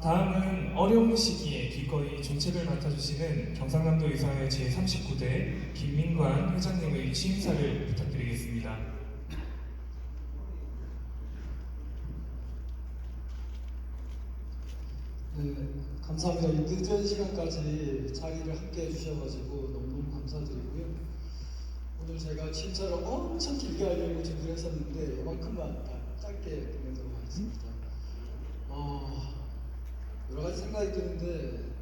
다음은 어려운 시기에 기꺼이 정책을 맡아주시는 경상남도 의사회 제39대 김민관 회장님의 취임사를 부탁드리겠습니다. 네, 감사합니다. 이 늦은 시간까지 자리를 함께 해주셔가지고 너무너무 감사드리고요. 오늘 제가 취임사를 엄청 길게 하려고 준비를 했었는데 이만큼만 딱 짧게 끝내도록 하겠습니다. 어, 여러 가지 생각이 드는데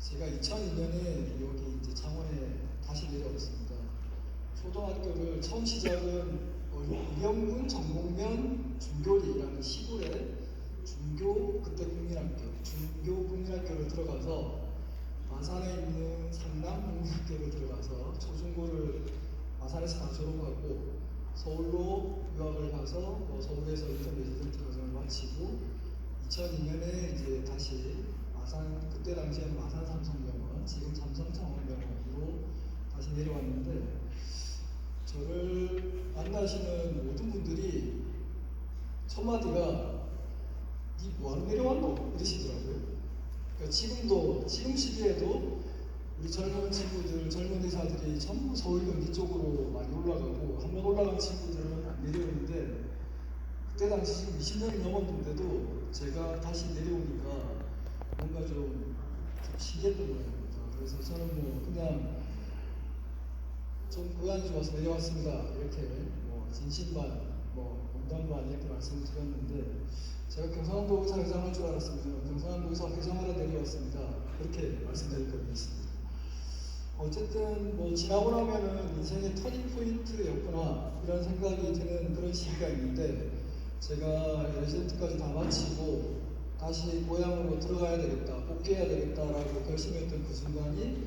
제가 2002년에 여기 이제 창원에 다시 내려왔습니다. 초등학교를 처음 시작은 어, 의령군 정곡면 중교리라는 시골에 중교 그때 국민학교 중교 국민학교를 들어가서 마산에 있는 상남 국민학교를 들어가서 초중고를 마산에서 다 졸업하고 서울로 유학을 가서 뭐 서울에서 인터레지던트 과정을 마치고 2002년에 이제 다시 마산 그때 당시에는 마산 삼성병원 지금 삼성 창원병원으로 다시 내려왔는데 저를 만나시는 모든 분들이 첫 마디가 니 뭐하러 내려왔노? 이러시더라고요. 그러니까 지금도 지금 시기에도 우리 젊은 친구들, 젊은 의사들이 전부 서울 경기 쪽으로 많이 올라가고 한 번 올라간 친구들은 안 내려오는데 그때 당시 지금 20년이 넘었는데도 제가 다시 내려오니까 뭔가 좀, 좀 신기했던 모양입니다. 그래서 저는 뭐 그냥 좀 고향이 좋아서 내려왔습니다. 이렇게 뭐 진심반, 뭐 농담반 이렇게 말씀을 드렸는데 제가 경상도 의사 회장할 줄 알았으면 경상도 의사 회장하러 내려왔습니다. 그렇게 말씀드릴 겁니다. 어쨌든 뭐 지나고 나면은 인생의 터닝 포인트였구나 이런 생각이 드는 그런 시기가 있는데 제가 레지던트까지 다 마치고 다시 고향으로 들어가야 되겠다, 복귀해야 되겠다라고 결심했던 그 순간이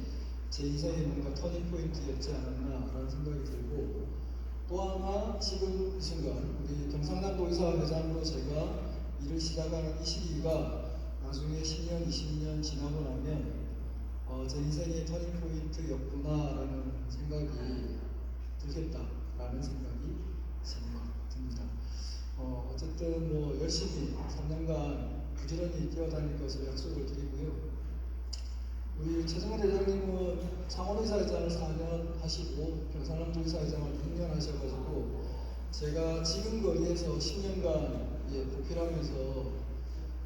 제 인생의 뭔가 터닝 포인트였지 않았나라는 생각이 들고 또 하나 지금 이 순간 우리 경상남도 의사회장으로 제가 일을 시작하는 이 시기가 나중에 10년, 20년 지나고 나면 어, 제 인생의 터닝 포인트였구나라는 생각이 들겠다라는 생각이 듭니다. 어, 어쨌든 뭐 열심히 3년간 부지런히 뛰어다닐 것을 약속을 드리고요. 우리 최정현 회장님은 창원의사회장을 4년 하시고 경상남도 의사회장을 6년 하셔가지고 제가 지금 거리에서 10년간 예, 보필하면서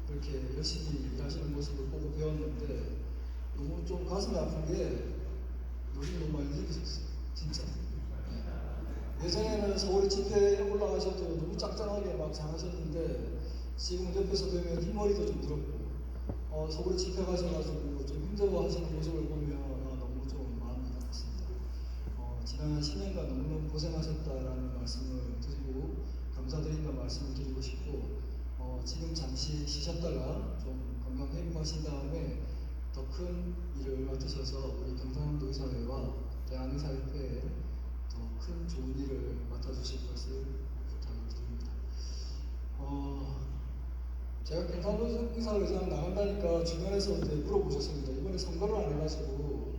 이렇게 열심히 일하시는 모습을 보고 배웠는데 너무 좀 가슴이 아픈 게 요즘 너무 많이 늙으셨어요. 진짜. 예. 예전에는 서울 집회에 올라가셔도 너무 짱짱하게 막 잘하셨는데 지금 옆에서 보면 흰머리도 좀 늘었고 어, 서울 집회 가셔가지고 좀 힘들어 하시는 모습을 보면 아, 너무 좀 마음이 아팠습니다. 어, 지난 10년간 너무너무 고생하셨다라는 말씀을 드리고 감사드린다는 말씀을 드리고 싶고 어, 지금 잠시 쉬셨다가 좀 건강 회복하신 다음에 더 큰 일을 맡으셔서 우리 경상남도 의사회와 대한의사협회에 더큰 좋은 일을 맡아주실 것을 부탁을 드립니다. 어, 제가 경상도 의사회장 나간다니까 주변에서 이제 물어보셨습니다. 이번에 선거를 안 해가지고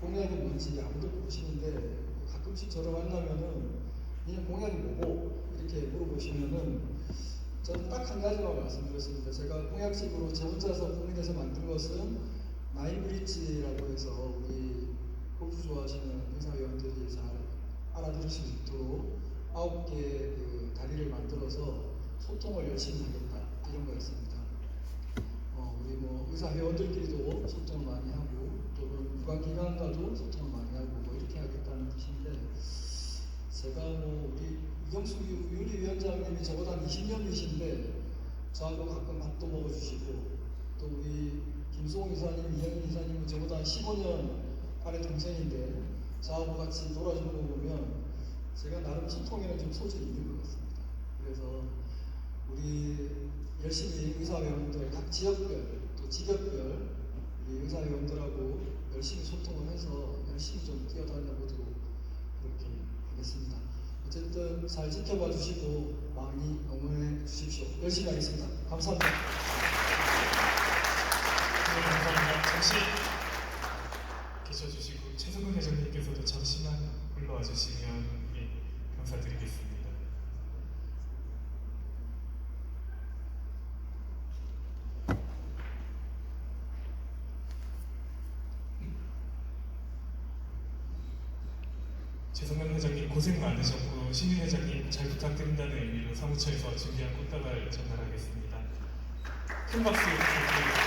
공약이 뭔지 아무도 모르시는데 가끔씩 저를 만나면은 그냥 공약이 뭐고 이렇게 물어보시면은 저는 딱 한 가지만 말씀드렸습니다. 제가 공약집으로 저 혼자서 고민해서 만든 것은 나인브릿지라고 해서 우리 골프 좋아하시는 의사위원들이 잘 알아들으실 수 있도록 아홉 개의 그 다리를 만들어서 소통을 열심히 하겠다 이런 거였습니다. 어, 우리 뭐 의사 회원들끼리도 소통을 많이 하고 또는 유관기관과도 소통을 많이 하고 뭐 이렇게 하겠다는 뜻인데 제가 뭐 우리 이경수 윤리위원장님이 저보다 한 20년 위신데 저하고 가끔 밥도 먹어주시고 또 우리 김수홍 이사님, 이현민 이사님은 저보다 한 15년 아래 동생인데 저하고 같이 놀아주는 거 보면 제가 나름 소통에는 좀 소질이 있는 것 같습니다. 그래서 우리 열심히 의사회원들 각 지역별 또 직업별 우리 의사회원들하고 열심히 소통을 해서 열심히 좀 뛰어다녀 보도록 그렇게 하겠습니다. 어쨌든 잘 지켜봐 주시고 많이 응원해 주십시오. 열심히 하겠습니다. 감사합니다. 네, 감사합니다. 잠시 계셔주시고 최승근 회장님께서도 잠시만 올라와 주시면 예, 감사드리겠습니다. 최성남 회장님 고생 많으셨고 신인 회장님 잘 부탁드린다는 의미로 사무처에서 준비한 꽃다발 전달하겠습니다. 큰 박수. 감사합니다.